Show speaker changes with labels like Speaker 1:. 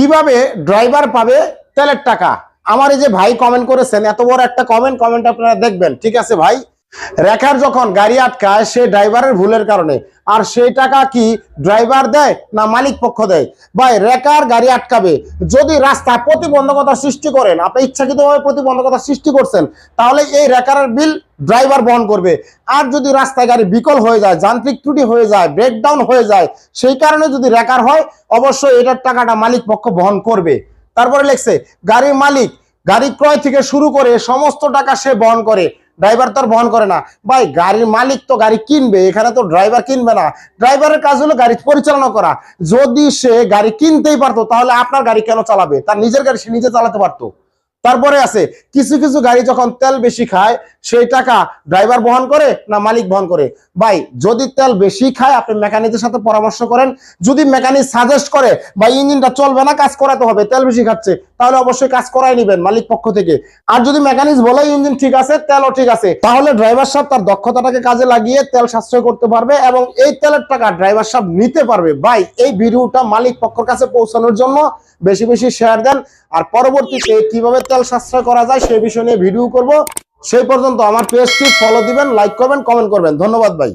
Speaker 1: কীভাবে ড্রাইভার পাবে তেলের টাকা। আমার এই যে ভাই কমেন্ট করেছেন, এত বড় একটা কমেন্ট কমেন্ট আপনারা দেখবেন, ঠিক আছে ভাই? রেখার যখন গাড়ি আটকায়, সে ড্রাইভারের ভুলের কারণে। আর সেই টাকা কি ড্রাইভার দেয় না মালিক পক্ষ দেয়? ভাই রেকার গাড়ি আটকাবে। যদি রাস্তায় প্রতিবন্ধকতা সৃষ্টি করেন, আপনি ইচ্ছাকৃতভাবে প্রতিবন্ধকতা সৃষ্টি করছেন, তাহলে এই রেকারের বিল ড্রাইভার বহন করবে। আর যদি রাস্তায় গাড়ি বিকল হয়ে যায়, যান্ত্রিক ত্রুটি হয়ে যায় ব্রেকডাউন হয়ে যায়, সেই কারণে যদি রেকার হয়, অবশ্যই এটার টাকাটা মালিক পক্ষ বহন করবে। তারপরে লেখছে, গাড়ির মালিক, গাড়ি ক্রয় থেকে শুরু করে সমস্ত টাকা সে বহন করে। ড্রাইভার তো বহন করে না। ভাই, গাড়ির মালিক তো গাড়ি কিনবে, এখানে তো ড্রাইভার কিনবে না। ড্রাইভারের কাজ হলো গাড়ি পরিচালনা করা। যদি সে গাড়ি কিনতেই পারতো, তাহলে আপনার গাড়ি কেন চালাবে? তার নিজের গাড়ি সে নিজে চালাতে পারতো। তারপরে আছে, কিছু কিছু গাড়ি যখন তেল বেশি খায়, সেই টাকা ড্রাইভার বহন করে না মালিক বহন করে? ভাই, যদি তেল বেশি খায়, আপনি মেকানিকের সাথে পরামর্শ করেন। যদি মেকানিক সাজেস্ট করে বা ইঞ্জিনটা চলবে না, কাজ করাতে হবে, তেল বেশি খাচ্ছে তাহলে অবশ্যই কাজ করাই নিবেন মালিক পক্ষ থেকে। আর যদি মেকানিক বলে ইঞ্জিন ঠিক আছে, তেলও ঠিক আছে, তাহলে ড্রাইভার সাহেব তার দক্ষতাটাকে কাজে লাগিয়ে তেল সাশ্রয় করতে পারবে এবং এই তেলের টাকা ড্রাইভার সাহেব নিতে পারবে। ভাই, এই ভিডিওটা মালিক পক্ষের কাছে পৌঁছানোর জন্য বেশি বেশি শেয়ার দেন। আর পরবর্তীতে কীভাবে তেল সাশ্রয় করা যায় সেই বিষয় নিয়ে ভিডিও করব। সেই পর্যন্ত আমার পেজটি ফলো দিবেন লাইক করবেন কমেন্ট করবেন। ধন্যবাদ ভাই।